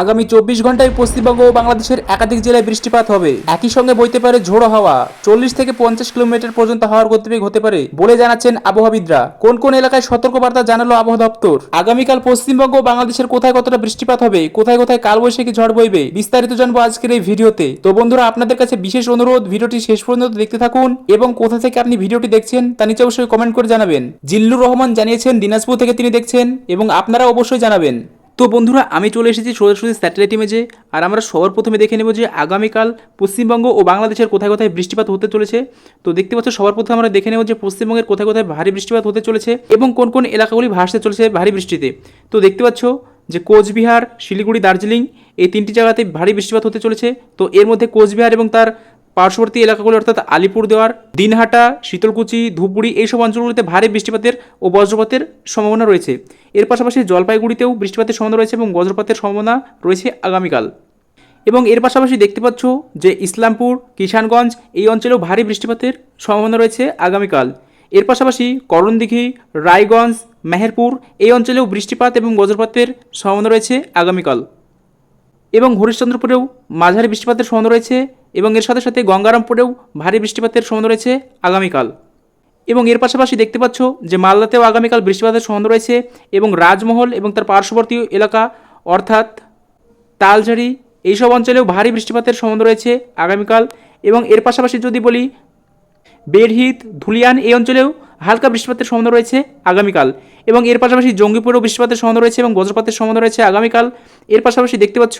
আগামী চব্বিশ ঘন্টায় পশ্চিমবঙ্গ ও বাংলাদেশের একাধিক জেলায় বৃষ্টিপাত হবে। একই সঙ্গে বইতে পারে ঝোড়ো হাওয়া। চল্লিশ থেকে পঞ্চাশ কিলোমিটার পর্যন্ত হাওয়ার গতিবেগ হতে পারে বলে জানাচ্ছেন আবহাওয়াবিদরা। কোন কোন এলাকায় সতর্কবার্তা জানালো আবহাওয়া দপ্তর? আগামীকাল পশ্চিমবঙ্গ ও বাংলাদেশের কোথায় কতটা বৃষ্টিপাত হবে, কোথায় কোথায় কালবৈশাখী ঝড় বইবে, বিস্তারিত জানব আজকের এই ভিডিওতে। তো বন্ধুরা, আপনাদের কাছে বিশেষ অনুরোধ, ভিডিওটি শেষ পর্যন্ত দেখতে থাকুন এবং কোথা থেকে আপনি ভিডিওটি দেখছেন তা নিচে অবশ্যই কমেন্ট করে জানাবেন। জিল্লুর রহমান জানিয়েছেন, দিনাজপুর থেকে তিনি দেখছেন এবং আপনারা অবশ্যই জানাবেন। তো বন্ধুরা, আমি চলে এসেছি সোজাসুজি স্যাটেলাইট ইমেজে আর আমরা সবার প্রথমে দেখে নেব যে আগামীকাল পশ্চিমবঙ্গ ও বাংলাদেশের কোথায় কোথায় বৃষ্টিপাত হতে চলেছে। তো দেখতে পাচ্ছ, সবার প্রথমে আমরা দেখে নেব যে পশ্চিমবঙ্গের কোথায় কোথায় ভারী বৃষ্টিপাত হতে চলেছে এবং কোন কোন এলাকাগুলি ভাসতে চলেছে ভারী বৃষ্টিতে। তো দেখতে পাচ্ছ যে কোচবিহার, শিলিগুড়ি, দার্জিলিং এই তিনটি জায়গাতে ভারী বৃষ্টিপাত হতে চলেছে। তো এর মধ্যে কোচবিহার এবং তার পার্শ্ববর্তী এলাকাগুলি অর্থাৎ আলিপুর দেওয়ার দিনহাটা, শীতলকুচি, ধূপগুড়ি এইসব অঞ্চলগুলিতে ভারী বৃষ্টিপাতের ও বজ্রপাতের সম্ভাবনা রয়েছে। এর পাশাপাশি জলপাইগুড়িতেও বৃষ্টিপাতের সম্ভাবনা রয়েছে এবং বজ্রপাতের সম্ভাবনা রয়েছে আগামীকাল। এবং এর পাশাপাশি দেখতে পাচ্ছ যে ইসলামপুর, কিষানগঞ্জ এই অঞ্চলেও ভারী বৃষ্টিপাতের সম্ভাবনা রয়েছে আগামীকাল। এর পাশাপাশি করণদিঘি, রায়গঞ্জ, মেহেরপুর এই অঞ্চলেও বৃষ্টিপাত এবং বজ্রপাতের সম্ভাবনা রয়েছে আগামীকাল। এবং হরিশ্চন্দ্রপুরেও মাঝারি বৃষ্টিপাতের সম্ভাবনা রয়েছে এবং এর সাথে সাথে গঙ্গারামপুরেও ভারী বৃষ্টিপাতের সম্ভাবনা রয়েছে আগামীকাল। এবং এর পাশাপাশি দেখতে পাচ্ছ যে মালদাতেও আগামীকাল বৃষ্টিপাতের সম্ভাবনা রয়েছে এবং রাজমহল এবং তার পার্শ্ববর্তী এলাকা অর্থাৎ তালঝাড়ি, এইসব অঞ্চলেও ভারী বৃষ্টিপাতের সম্ভাবনা রয়েছে আগামীকাল। এবং এর পাশাপাশি যদি বলি বেরহিত, ধুলিয়ান এই অঞ্চলেও হালকা বৃষ্টিপাতের সম্ভাবনা রয়েছে আগামীকাল এবং এর পাশাপাশি জঙ্গিপুরেও বৃষ্টিপাতের সম্ভাবনা রয়েছে এবং বজ্রপাতের সম্ভাবনা রয়েছে আগামীকাল। এর পাশাপাশি দেখতে পাচ্ছ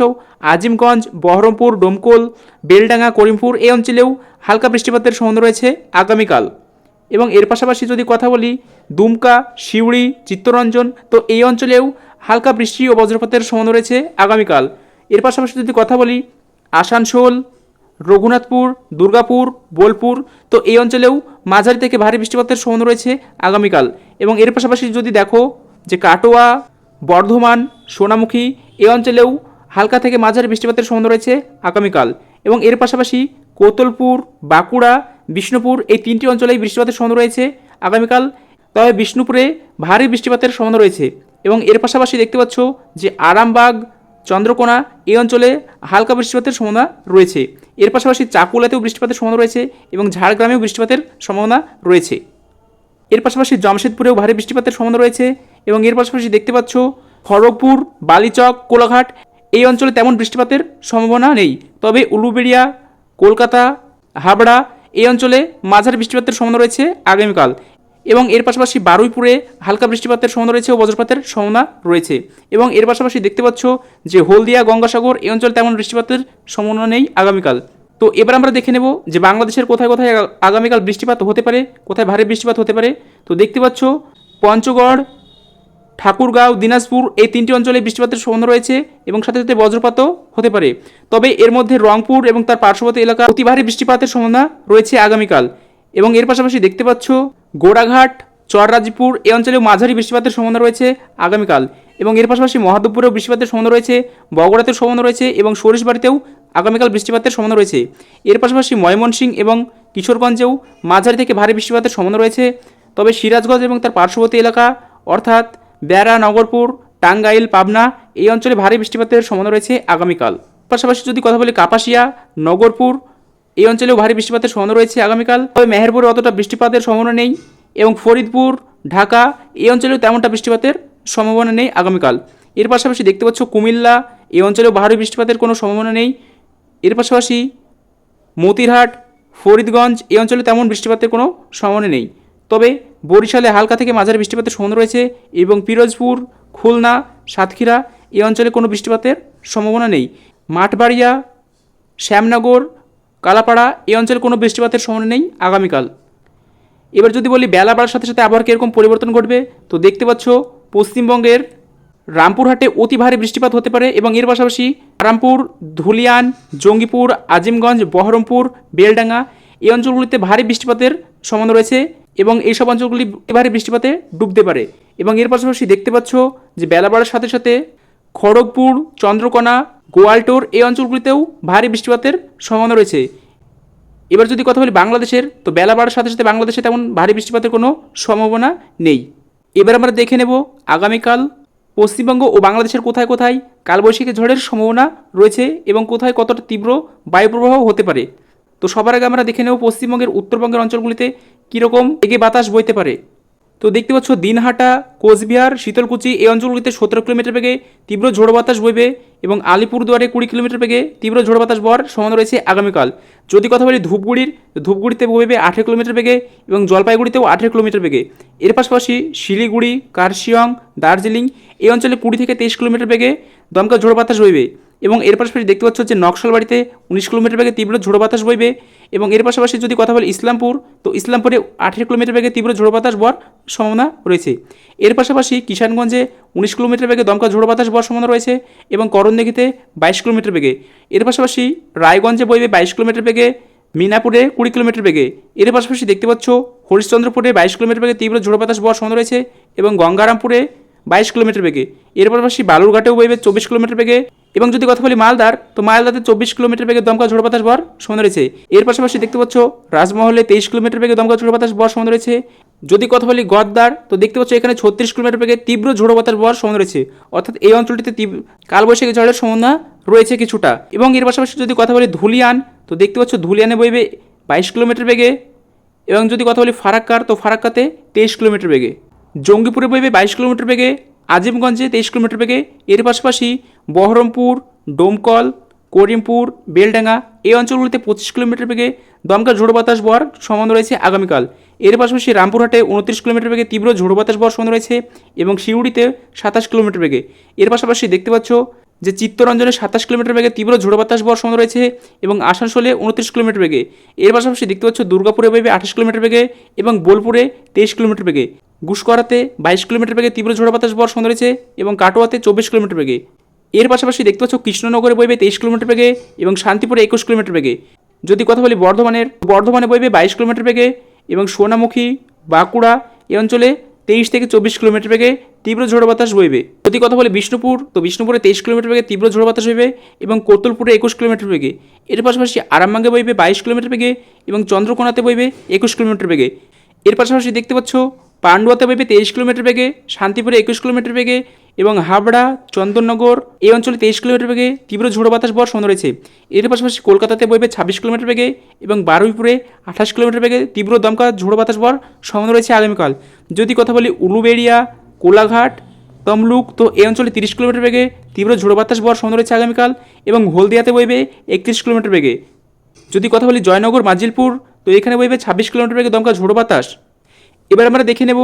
আজিমগঞ্জ, বহরমপুর, ডোমকোল, বেলডাঙ্গা, করিমপুর এই অঞ্চলেও হালকা বৃষ্টিপাতের সম্ভাবনা রয়েছে আগামীকাল। এবং এর পাশাপাশি যদি কথা বলি, দুমকা, শিউড়ি, চিত্তরঞ্জন তো এই অঞ্চলেও হালকা বৃষ্টি ও বজ্রপাতের সম্ভাবনা রয়েছে আগামীকাল। এর পাশাপাশি যদি কথা বলি, আসানসোল রঘুনাথপুর, দুর্গাপুর, বোলপুর, তো এই অঞ্চলেও মাঝারি থেকে ভারী বৃষ্টিপাতের সম্ভাবনা রয়েছে আগামীকাল। এবং এর পাশাপাশি যদি দেখো যে কাটোয়া, বর্ধমান, সোনামুখী এই অঞ্চলেও হালকা থেকে মাঝারি বৃষ্টিপাতের সম্ভাবনা রয়েছে আগামীকাল। এবং এর পাশাপাশি কোতলপুর, বাঁকুড়া, বিষ্ণুপুর এই তিনটি অঞ্চলেই বৃষ্টিপাতের সম্ভাবনা রয়েছে আগামীকাল। তবে বিষ্ণুপুরে ভারী বৃষ্টিপাতের সম্ভাবনা রয়েছে। এবং এর পাশাপাশি দেখতে পাচ্ছ যে আরামবাগ, চন্দ্রকোনা এই অঞ্চলে হালকা বৃষ্টিপাতের সম্ভাবনা রয়েছে। এর পাশাপাশি চাকুলাতেও বৃষ্টিপাতের সম্ভাবনা রয়েছে এবং ঝাড়গ্রামেও বৃষ্টিপাতের সম্ভাবনা রয়েছে। এর পাশাপাশি জামশেদপুরেও ভারী বৃষ্টিপাতের সম্ভাবনা রয়েছে এবং এর পাশাপাশি দেখতে পাচ্ছ খড়গপুর, বালিচক, কোলাঘাট, এই অঞ্চলে তেমন বৃষ্টিপাতের সম্ভাবনা নেই। তবে উলুবেড়িয়া, কলকাতা, হাবড়া এই অঞ্চলে মাঝারি বৃষ্টিপাতের সম্ভাবনা রয়েছে আগামীকাল। এবং এর পাশাপাশি বারুইপুরে হালকা বৃষ্টিপাতের সম্ভাবনা রয়েছে ও বজ্রপাতের সম্ভাবনা রয়েছে। এবং এর পাশাপাশি দেখতে পাচ্ছ যে হলদিয়া, গঙ্গাসাগর এই অঞ্চলে তেমন বৃষ্টিপাতের সম্ভাবনা নেই আগামীকাল। তো এবার আমরা দেখে নেব যে বাংলাদেশের কোথায় কোথায় আগামীকাল বৃষ্টিপাত হতে পারে, কোথায় ভারী বৃষ্টিপাত হতে পারে। তো দেখতে পাচ্ছ পঞ্চগড়, ঠাকুরগাঁও, দিনাজপুর এই তিনটি অঞ্চলে বৃষ্টিপাতের সম্ভাবনা রয়েছে এবং সাথে সাথে বজ্রপাতও হতে পারে। তবে এর মধ্যে রংপুর এবং তার পার্শ্ববর্তী এলাকা অতি ভারী বৃষ্টিপাতের সম্ভাবনা রয়েছে আগামীকাল। এবং এর পাশাপাশি দেখতে পাচ্ছ গোড়াঘাট, চররাজপুর এই অঞ্চলেও মাঝারি বৃষ্টিপাতের সম্ভাবনা রয়েছে আগামীকাল। এবং এর পাশাপাশি মহাদেবপুরেও বৃষ্টিপাতের সম্ভাবনা রয়েছে, বগুড়াতেও সম্ভাবনা রয়েছে এবং সরিষবাড়িতেও আগামীকাল বৃষ্টিপাতের সম্ভাবনা রয়েছে। এর পাশাপাশি ময়মনসিংহ এবং কিশোরগঞ্জেও মাঝারি থেকে ভারী বৃষ্টিপাতের সম্ভাবনা রয়েছে। তবে সিরাজগঞ্জ এবং তার পার্শ্ববর্তী এলাকা, অর্থাৎ বেড়া, নগরপুর, টাঙ্গাইল, পাবনা, এই অঞ্চলে ভারী বৃষ্টিপাতের সম্ভাবনা রয়েছে আগামীকাল। পাশাপাশি যদি কথা বলি কাপাসিয়া, নগরপুর এই অঞ্চলেও ভারী বৃষ্টিপাতের সম্ভাবনা রয়েছে আগামীকাল। তবে মেহেরপুরে অতটা বৃষ্টিপাতের সম্ভাবনা নেই এবং ফরিদপুর, ঢাকা এই অঞ্চলেও তেমনটা বৃষ্টিপাতের সম্ভাবনা নেই আগামীকাল। এর পাশাপাশি দেখতে পাচ্ছ কুমিল্লা, এই অঞ্চলেও ভারী বৃষ্টিপাতের কোনো সম্ভাবনা নেই। এর পাশাপাশি মতিরহাট, ফরিদগঞ্জ এই অঞ্চলে তেমন বৃষ্টিপাতের কোনো সম্ভাবনা নেই। তবে বরিশালে হালকা থেকে মাঝারি বৃষ্টিপাতের সম্ভাবনা রয়েছে এবং পিরোজপুর, খুলনা, সাতক্ষীরা এই অঞ্চলে কোনো বৃষ্টিপাতের সম্ভাবনা নেই। মাঠবাড়িয়া, শ্যামনগর কালাপাড়া, এই অঞ্চলে কোনো বৃষ্টিপাতের সম্ভাবনা নেই আগামীকাল। এবার যদি বলি বেলা বাড়ার সাথে সাথে আবহাওয়ার কীরকম পরিবর্তন ঘটবে, তো দেখতে পাচ্ছ পশ্চিমবঙ্গের রামপুরহাটে অতি ভারী বৃষ্টিপাত হতে পারে এবং এর পাশাপাশি রামপুর, ধুলিয়ান, জঙ্গিপুর, আজিমগঞ্জ, বহরমপুর, বেলডাঙ্গা এই অঞ্চলগুলিতে ভারী বৃষ্টিপাতের সম্ভাবনা রয়েছে এবং এই সব অঞ্চলগুলি ভারী বৃষ্টিপাতে ডুবতে পারে। এবং এর পাশাপাশি দেখতে পাচ্ছ যে বেলা বাড়ার সাথে সাথে খড়গপুর, চন্দ্রকোনা, গোয়ালটোর এই অঞ্চলগুলিতেও ভারী বৃষ্টিপাতের সম্ভাবনা রয়েছে। এবার যদি কথা বলি বাংলাদেশের, তো বেলা বাড়ার সাথে সাথে বাংলাদেশে তেমন ভারী বৃষ্টিপাতের কোনো সম্ভাবনা নেই। এবার আমরা দেখে নেব আগামীকাল পশ্চিমবঙ্গ ও বাংলাদেশের কোথায় কোথায় কালবৈশাখী ঝড়ের সম্ভাবনা রয়েছে এবং কোথায় কতটা তীব্র বায়ুপ্রবাহ হতে পারে। তো সবার আগে আমরা দেখে নেব পশ্চিমবঙ্গের উত্তরবঙ্গের অঞ্চলগুলিতে কীরকম এগে বাতাস বইতে পারে। তো দেখতে পাচ্ছ, দিনহাটা, কোচবিহার, শীতলকুচি এই অঞ্চলগুলিতে সতেরো কিলোমিটার বেগে তীব্র ঝোড়ো বাতাস বইবে এবং আলিপুরদুয়ারে কুড়ি কিলোমিটার বেগে তীব্র ঝোড়ো বাতাস বর সমান রয়েছে আগামীকাল। যদি কথা বলি ধূপগুড়ির, ধূপগুড়িতে বইবে আঠেরো কিলোমিটার বেগে এবং জলপাইগুড়িতেও আঠেরো কিলোমিটার বেগে। এর পাশাপাশি শিলিগুড়ি, কার্শিয়ং, দার্জিলিং এই অঞ্চলে কুড়ি থেকে তেইশ কিলোমিটার বেগে দমকা ঝোড়ো বাতাস বইবে। এবং এর পাশাপাশি দেখতে পাচ্ছ যে নকশালবাড়িতে উনিশ কিলোমিটার বেগে তীব্র ঝোড়ো বাতাস বইবে এবং এর পাশাপাশি যদি কথা বলি ইসলামপুর, তো ইসলামপুরে আঠেরো কিলোমিটার বেগে তীব্র ঝোড়ো বাতাস বর সম্ভাবনা রয়েছে। এর পাশাপাশি কিষানগঞ্জে উনিশ কিলোমিটার বেগে দমকা ঝোড়ো বাতাস বর সম্ভাবনা রয়েছে এবং করণদিঘিতে বাইশ কিলোমিটার বেগে। এর পাশাপাশি রায়গঞ্জে বইবে বাইশ কিলোমিটার বেগে, মিনাপুরে কুড়ি কিলোমিটার বেগে। এর পাশাপাশি দেখতে পাচ্ছ হরিশ্চন্দ্রপুরে বাইশ কিলোমিটার বেগে তীব্র ঝোড়ো বাতাস বর সম্ভাবনা রয়েছে এবং গঙ্গারামপুরে বাইশ কিলোমিটার বেগে। এর পাশাপাশি বালুরঘাটেও বইবে চব্বিশ কিলোমিটার বেগে এবং যদি কথা বলি মালদার, তো মালদাতে চব্বিশ কিলোমিটার বেগে দমকা ঝোড়ো বাতাস বর সমান রয়েছে। এর পাশাপাশি দেখতে পাচ্ছ, রাজমহলে তেইশ কিলোমিটার বেগে দমকা ঝোড়ো বাতাস বর সমান রয়েছে। যদি কথা বলি গদ্দার, তো দেখতে পাচ্ছ এখানে ছত্রিশ কিলোমিটার বেগে তীব্র ঝোড়ো বাতাস বর সমান রয়েছে। অর্থাৎ এই অঞ্চলটিতে কালবৈশাখী ঝড়ের সম্ভাবনা রয়েছে কিছুটা। এবং এর পাশাপাশি যদি কথা বলি ধুলিয়ান, তো দেখতে পাচ্ছ ধুলিয়ানে বইবে বাইশ কিলোমিটার বেগে। এবং যদি কথা বলি ফারাক্কার, তো ফারাক্কাতে তেইশ কিলোমিটার বেগে। জঙ্গিপুরে বইবে বাইশ কিলোমিটার বেগে। আজিমগঞ্জে তেইশ কিলোমিটার বেগে এর পাশাপাশি বহরমপুর, ডোমকল, করিমপুর, বেলডাঙ্গা এই অঞ্চলগুলিতে পঁচিশ কিলোমিটার বেগে দমকা ঝোড়ো বাতাস বর সম্বন্ধ রয়েছে আগামীকাল। এর পাশাপাশি রামপুরহাটে উনত্রিশ কিলোমিটার বেগে তীব্র ঝোড়ো বাতাস বর সম্বন্ধ রয়েছে এবং শিউড়িতে সাতাশ কিলোমিটার বেগে। এর পাশাপাশি দেখতে পাচ্ছ যে চিত্তরঞ্জনে সাতাশ কিলোমিটার বেগে তীব্র ঝোড়ো বাতাস বর সম্বন্ধ রয়েছে এবং আসানসোলে উনত্রিশ কিলোমিটার বেগে। এর পাশাপাশি দেখতে পাচ্ছ দুর্গাপুরে বইবে আঠাশ কিলোমিটার বেগে এবং বোলপুরে তেইশ কিলোমিটার বেগে। গুসকরাতে বাইশ কিলোমিটার বেগে তীব্র ঝোড়ো বাতাস বর সম্বন্ধ রয়েছে এবং কাটোয়াতে চব্বিশ কিলোমিটার বেগে। এর পাশাপাশি দেখতে পাচ্ছ কৃষ্ণনগরে বইবে তেইশ কিলোমিটার বেগে এবং শান্তিপুরে একুশ কিলোমিটার বেগে। যদি কথা বলি বর্ধমানের বর্ধমানে বইবে বাইশ কিলোমিটার বেগে এবং সোনামুখী, বাঁকুড়া এ অঞ্চলে তেইশ থেকে চব্বিশ কিলোমিটার বেগে তীব্র ঝোড়ো বাতাস বইবে। যদি কথা বলি বিষ্ণুপুর, তো বিষ্ণুপুরে তেইশ কিলোমিটার বেগে তীব্র ঝোড়ো বাতাস বইবে এবং কোতুলপুরে একুশ কিলোমিটার বেগে। এর পাশাপাশি আরামবাগে বইবে বাইশ কিলোমিটার বেগে এবং চন্দ্রকোনাতে বইবে একুশ কিলোমিটার বেগে। এর পাশাপাশি দেখতে পাচ্ছ পান্ডুয়াতে বইবে তেইশ কিলোমিটার বেগে, শান্তিপুরে একুশ কিলোমিটার বেগে এবং হাবড়া, চন্দননগর এই অঞ্চলে তেইশ কিলোমিটার বেগে তীব্র ঝোড়ো বাতাস বর সন্ধ্যা রয়েছে। এর পাশাপাশি কলকাতাতে বইবে ছাব্বিশ কিলোমিটার বেগে এবং বারুইপুরে আঠাশ কিলোমিটার বেগে তীব্র দমকা ঝোড়ো বাতাস বর সন্ধ্যা রয়েছে আগামীকাল। যদি কথা বলি উলুবেড়িয়া, কোলাঘাট, তমলুক, তো এই অঞ্চলে তিরিশ কিলোমিটার বেগে তীব্র ঝোড়ো বাতাস বর সন্ধ্যা রয়েছে আগামীকাল এবং হলদিয়াতে বইবে একত্রিশ কিলোমিটার বেগে। যদি কথা বলি জয়নগর, মাজিলপুর, তো এখানে বইবে ছাব্বিশ কিলোমিটার বেগে দমকা ঝোড়ো বাতাস। এবার আমরা দেখে নেব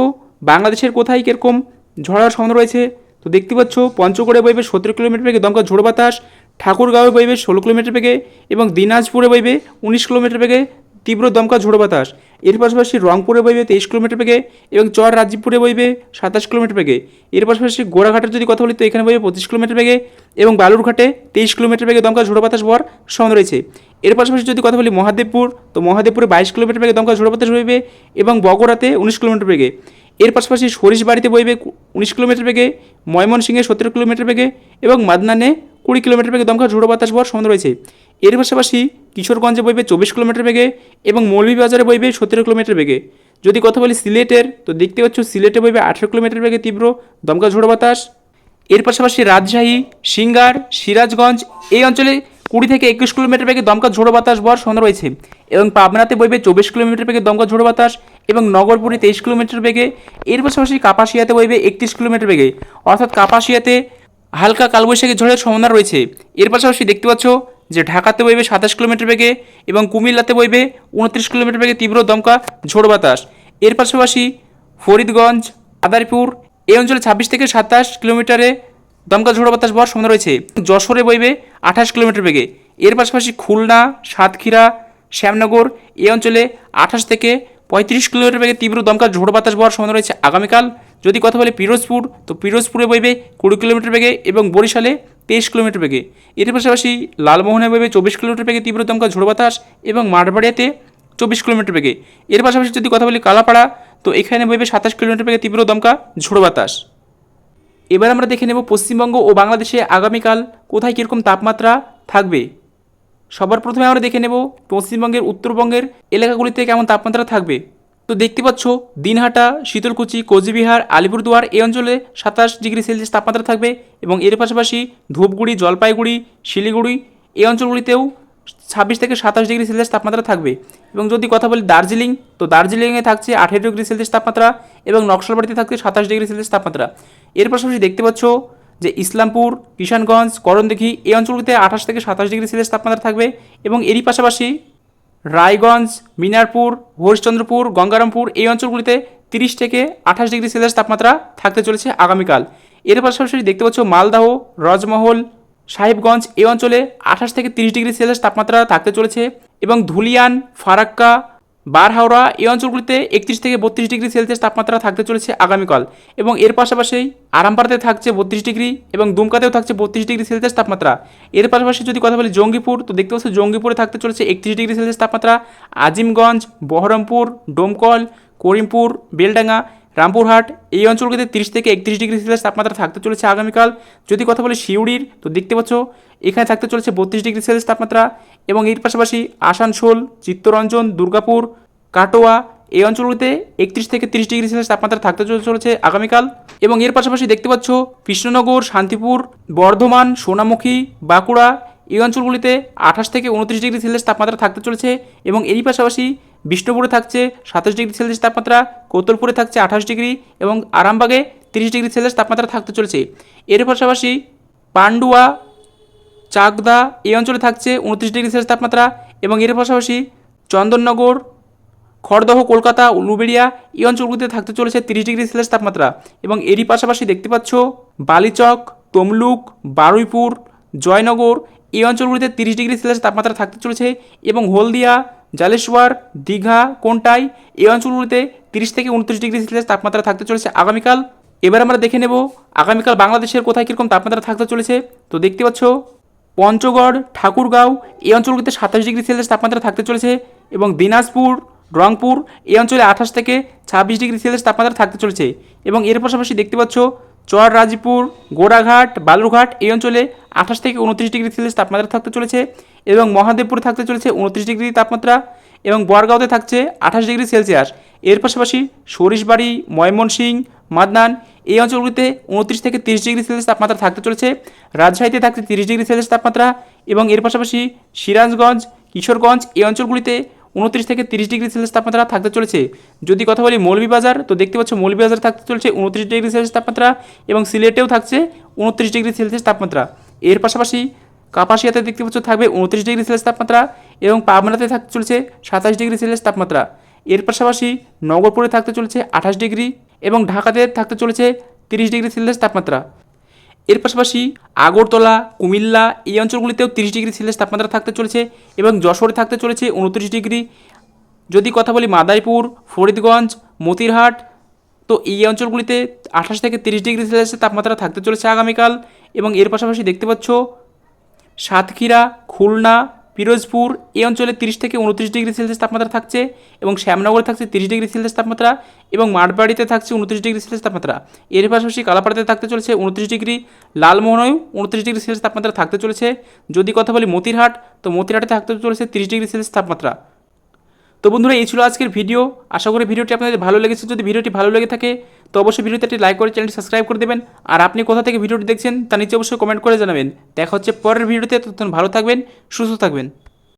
বাংলাদেশের কোথায় কীরকম ঝড়ার সম্ভাবনা রয়েছে। তো দেখতে পাচ্ছ, পঞ্চগড়ে বইবে সতেরো কিলোমিটার বেগে দমকা ঝোড়ো বাতাস ঠাকুরগাঁওয়ে বইবে ষোলো কিলোমিটার বেগে এবং দিনাজপুরে বইবে উনিশ কিলোমিটার বেগে তীব্র দমকা ঝোড়ো বাতাস। এর পাশাপাশি রংপুরে বইবে তেইশ কিলোমিটার বেগে এবং চর রাজীবপুরে বইবে সাতাশ কিলোমিটার বেগে। এর পাশাপাশি গোড়াঘাটের যদি কথা বলি, তো এখানে বইবে পঁচিশ কিলোমিটার বেগে এবং বালুরঘাটে তেইশ কিলোমিটার বেগে দমকা ঝোড়ো বাতাস বর সমান রয়েছে। এর পাশাপাশি যদি কথা বলি, মহাদেবপুর, তো মহাদেবপুরে বাইশ কিলোমিটার বেগে দমকা ঝোড়ো বাতাস বইবে এবং বগুড়াতে উনিশ কিলোমিটার বেগে। এর পাশাপাশি সরিষবাড়িতে বইবে উনিশ কিলোমিটার বেগে, ময়মনসিংহে সতেরো কিলোমিটার বেগে এবং মাদনানে কুড়ি কিলোমিটার বেগে দমকা ঝোড়ো বাতাস বর সমান রয়েছে। এর পাশাপাশি কিশোরগঞ্জে বইবে চব্বিশ কিলোমিটার বেগে এবং মৌলভীবাজারে বইবে সতেরো কিলোমিটার বেগে। যদি কথা বলি সিলেটের, তো দেখতে পাচ্ছ সিলেটে বইবে আঠেরো কিলোমিটার বেগে তীব্র দমকা ঝোড়ো বাতাস। এর পাশাপাশি রাজশাহী, সিঙ্গার, সিরাজগঞ্জ এই অঞ্চলে কুড়ি থেকে একুশ কিলোমিটার বেগে দমকা ঝোড়ো বাতাস বর সন্ধ্যা রয়েছে এবং পাবনাতে বইবে চব্বিশ কিলোমিটার বেগে দমকা ঝোড়ো বাতাস এবং নগরপুরে তেইশ কিলোমিটার বেগে। এর পাশাপাশি কাপাসিয়াতে বইবে একত্রিশ কিলোমিটার বেগে। অর্থাৎ কাপাসিয়াতে হালকা কালবৈশাখী ঝড়ের সম্ভাবনা রয়েছে। এর পাশাপাশি দেখতে পাচ্ছ যে ঢাকাতে বইবে সাতাশ কিলোমিটার বেগে এবং কুমিল্লাতে বইবে উনত্রিশ কিলোমিটার বেগে তীব্র দমকা ঝোড় বাতাস। এর পাশাপাশি ফরিদগঞ্জ, আদারপুর এই অঞ্চলে ছাব্বিশ থেকে সাতাশ কিলোমিটারে দমকা ঝোড়ো বাতাস বর সম্ভাবনা রয়েছে। যশোরে বইবে আঠাশ কিলোমিটার বেগে। এর পাশাপাশি খুলনা, সাতক্ষীরা, শ্যামনগর এই অঞ্চলে আঠাশ থেকে পঁয়ত্রিশ কিলোমিটার বেগে তীব্র দমকা ঝোড়ো বাতাস বর সম্ভাবনা রয়েছে আগামীকাল। যদি কথা বলি পিরোজপুর, তো পিরোজপুরে বইবে কুড়ি কিলোমিটার বেগে এবং বরিশালে তেইশ কিলোমিটার বেগে। এর পাশাপাশি লালমোহনে বইবে চব্বিশ কিলোমিটার বেগে তীব্র দমকা ঝোড়ো বাতাস এবং মাঠবাড়িয়াতে চব্বিশ কিলোমিটার বেগে। এর পাশাপাশি যদি কথা বলি কালাপাড়া, তো এখানে বইবে সাতাশ কিলোমিটার বেগে তীব্র দমকা ঝোড়ো বাতাস। এবার আমরা দেখে নেব পশ্চিমবঙ্গ ও বাংলাদেশে আগামীকাল কোথায় কীরকম তাপমাত্রা থাকবে। সবার প্রথমে আমরা দেখে নেব পশ্চিমবঙ্গের, উত্তরবঙ্গের এলাকাগুলিতে কেমন তাপমাত্রা থাকবে। তো দেখতে পাচ্ছ, দিনহাটা, শীতলকুচি, কোচবিহার, আলিপুরদুয়ার এই অঞ্চলে সাতাশ ডিগ্রি সেলসিয়াস তাপমাত্রা থাকবে এবং এর পাশাপাশি ধূপগুড়ি, জলপাইগুড়ি, শিলিগুড়ি এই অঞ্চলগুলিতেও ছাব্বিশ থেকে সাতাশ ডিগ্রি সেলসিয়াস তাপমাত্রা থাকবে। এবং যদি কথা বলি দার্জিলিং, তো দার্জিলিংয়ে থাকছে আঠেরো ডিগ্রি সেলসিয়াস তাপমাত্রা এবং নকশালবাড়িতে থাকছে সাতাশ ডিগ্রি সেলসিয়াস তাপমাত্রা। এর পাশাপাশি দেখতে পাচ্ছ যে ইসলামপুর, কিষানগঞ্জ, করণদিঘি এই অঞ্চলগুলিতে আঠাশ থেকে সাতাশ ডিগ্রি সেলসিয়াস তাপমাত্রা থাকবে এবং এরই পাশাপাশি রায়গঞ্জ, মিনারপুর, হরিশ্চন্দ্রপুর, গঙ্গারামপুর এই অঞ্চলগুলিতে তিরিশ থেকে আঠাশ ডিগ্রি সেলসিয়াস তাপমাত্রা থাকতে চলেছে আগামীকাল। এর পাশাপাশি দেখতে পাচ্ছ মালদাহ, রজমহল, সাহেবগঞ্জ এই অঞ্চলে আঠাশ থেকে তিরিশ ডিগ্রি সেলসিয়াস তাপমাত্রা থাকতে চলেছে এবং ধুলিয়ান, ফারাক্কা বারহাওড়া এই অঞ্চলগুলিতে একত্রিশ থেকে বত্রিশ ডিগ্রি সেলসিয়াস তাপমাত্রা থাকতে চলেছে আগামীকাল এবং এর পাশাপাশি আরামপাড়াতে থাকছে বত্রিশ ডিগ্রি এবং দুমকাতেও থাকছে বত্রিশ ডিগ্রি সেলসিয়াস তাপমাত্রা। এর পাশাপাশি যদি কথা বলি জঙ্গিপুর, তো দেখতে পাচ্ছ জঙ্গিপুরে থাকতে চলেছে একত্রিশ ডিগ্রি সেলসিয়াস তাপমাত্রা। আজিমগঞ্জ, বহরমপুর, ডোমকল, করিমপুর, বেলডাঙ্গা, রামপুরহাট এই অঞ্চলগুলিতে তিরিশ থেকে একত্রিশ ডিগ্রি সেলসিয়াস তাপমাত্রা থাকতে চলেছে আগামীকাল। যদি কথা বলি শিউড়ির তো দেখতে পাচ্ছ এখানে থাকতে চলেছে বত্রিশ ডিগ্রি সেলসিয়াস তাপমাত্রা। এবং এর পাশাপাশি আসানসোল, চিত্তরঞ্জন, দুর্গাপুর, কাটোয়া এই অঞ্চলগুলিতে একত্রিশ থেকে তিরিশ ডিগ্রি সেলসিয়াস তাপমাত্রা থাকতে চলে- চলেছে আগামীকাল। এবং এর পাশাপাশি দেখতে পাচ্ছ কৃষ্ণনগর, শান্তিপুর, বর্ধমান, সোনামুখী, বাঁকুড়া এই অঞ্চলগুলিতে আঠাশ থেকে উনত্রিশ ডিগ্রি সেলসিয়াস তাপমাত্রা থাকতে চলেছে এবং এরই পাশাপাশি বিষ্ণুপুরে থাকছে সাতাশ ডিগ্রি সেলসিয়াস তাপমাত্রা, কোতলপুরে থাকছে আঠাশ ডিগ্রি এবং আরামবাগে তিরিশ ডিগ্রি সেলসিয়াস তাপমাত্রা থাকতে চলেছে। এর পাশাপাশি পান্ডুয়া চাকদা এই অঞ্চলে থাকছে উনত্রিশ ডিগ্রি সেলসিয়াস তাপমাত্রা এবং এর পাশাপাশি চন্দননগর, খড়দহ, কলকাতা উলুবেড়িয়া এই অঞ্চলগুলিতে থাকতে চলেছে তিরিশ ডিগ্রি সেলসিয়াস তাপমাত্রা এবং এরই পাশাপাশি দেখতে পাচ্ছ বালিচক, তমলুক, বারুইপুর, জয়নগর এই অঞ্চলগুলিতে তিরিশ ডিগ্রি সেলসিয়াস তাপমাত্রা থাকতে চলেছে এবং হলদিয়া, জালেশ্বর, দীঘা, কোনটাই এই অঞ্চলগুলিতে তিরিশ থেকে উনত্রিশ ডিগ্রি সেলসিয়াস তাপমাত্রা থাকতে চলেছে। আগামীকাল এবার আমরা দেখে নেব আগামীকাল বাংলাদেশের কোথায় কীরকম তাপমাত্রা থাকতে চলেছে। তো দেখতে পাচ্ছ পঞ্চগড়, ঠাকুরগাঁও, এই অঞ্চলগুলিতে সাতাশ ডিগ্রি সেলসিয়াস তাপমাত্রা থাকতে চলেছে এবং দিনাজপুর, রংপুর, এই অঞ্চলে আঠাশ থেকে ছাব্বিশ ডিগ্রি সেলসিয়াস তাপমাত্রা থাকতে চলেছে এবং এর পাশাপাশি দেখতে পাচ্ছ চর রাজীপুর গোড়াঘাট, বালুরঘাট, এই অঞ্চলে আঠাশ থেকে উনত্রিশ ডিগ্রি সেলসিয়াস তাপমাত্রা থাকতে চলেছে এবং মহাদেবপুরে থাকতে চলেছে উনত্রিশ ডিগ্রি তাপমাত্রা এবং বরগাঁওতে থাকছে আঠাশ ডিগ্রি সেলসিয়াস। এর পাশাপাশি সরিষবাড়ি ময়মনসিং মাদনান এই অঞ্চলগুলিতে উনত্রিশ থেকে তিরিশ ডিগ্রি সেলসিয়াস তাপমাত্রা থাকতে চলেছে। রাজশাহীতে থাকছে তিরিশ ডিগ্রি সেলসিয়াস তাপমাত্রা এবং এর পাশাপাশি সিরাজগঞ্জ, কিশোরগঞ্জ এই অঞ্চলগুলিতে উনত্রিশ থেকে তিরিশ ডিগ্রি সেলসিয়াস তাপমাত্রা থাকতে চলেছে। যদি কথা বলি মৌলভীবাজার, তো দেখতে পাচ্ছ মৌলভীবাজার থাকতে চলেছে উনত্রিশ ডিগ্রি সেলসিয়াস তাপমাত্রা এবং সিলেটেও থাকছে উনত্রিশ ডিগ্রি সেলসিয়াস তাপমাত্রা। এর পাশাপাশি কাপাসিয়াতে দেখতে পাচ্ছ থাকবে উনত্রিশ ডিগ্রি সেলসিয়াস তাপমাত্রা এবং পাবনাতে থাকতে চলেছে সাতাশ ডিগ্রি সেলসিয়াস তাপমাত্রা। এর পাশাপাশি নগরপুরে থাকতে চলেছে আঠাশ ডিগ্রি এবং ঢাকাতে থাকতে চলেছে তিরিশ ডিগ্রি সেলসিয়াস তাপমাত্রা। এর পাশাপাশি আগরতলা, কুমিল্লা এই অঞ্চলগুলিতেও তিরিশ ডিগ্রি সেলসিয়াস তাপমাত্রা থাকতে চলেছে এবং যশোরে থাকতে চলেছে উনত্রিশ ডিগ্রি। যদি কথা বলি মাদাইপুর ফরিদগঞ্জ, মতিরহাট, তো এই অঞ্চলগুলিতে আঠাশ থেকে তিরিশ ডিগ্রি সেলসিয়াস তাপমাত্রা থাকতে চলেছে আগামীকাল এবং এর পাশাপাশি দেখতে পাচ্ছ সাতক্ষীরা, খুলনা পিরোজপুর এই অঞ্চলে তিরিশ থেকে উনত্রিশ ডিগ্রি সেলসিয়াস তাপমাত্রা থাকছে এবং শ্যামনগরে থাকছে তিরিশ ডিগ্রি সেলসিয়াস তাপমাত্রা এবং মাঠবাড়িতে থাকছে উনত্রিশ ডিগ্রি সেলসিয়াস তাপমাত্রা। এর পাশাপাশি কালাপাড়াতে থাকতে চলেছে উনত্রিশ ডিগ্রি, লালমোহনেও উনত্রিশ ডিগ্রি সেলসিয়াস তাপমাত্রা থাকতে চলেছে। যদি কথা বলি মতিরহাট, তো মতিরহাটে থাকতে চলেছে তিরিশ ডিগ্রি সেলসিয়াস তাপমাত্রা। তো বন্ধুরা, এই ছিল আজকের ভিডিও। আশা করি ভিডিওটি আপনাদের ভালো লেগেছে। যদি ভিডিওটি ভালো লেগে থাকে, তো অবশ্যই ভিডিওতে একটি লাইক করে চ্যানেলটি সাবস্ক্রাইব করে দেবেন। আর আপনি কোথা থেকে ভিডিওটি দেখছেন, তা নিচে অবশ্যই কমেন্ট করে জানাবেন। দেখা হচ্ছে পরের ভিডিওতে, ততক্ষণ ভালো থাকবেন, সুস্থ থাকবেন।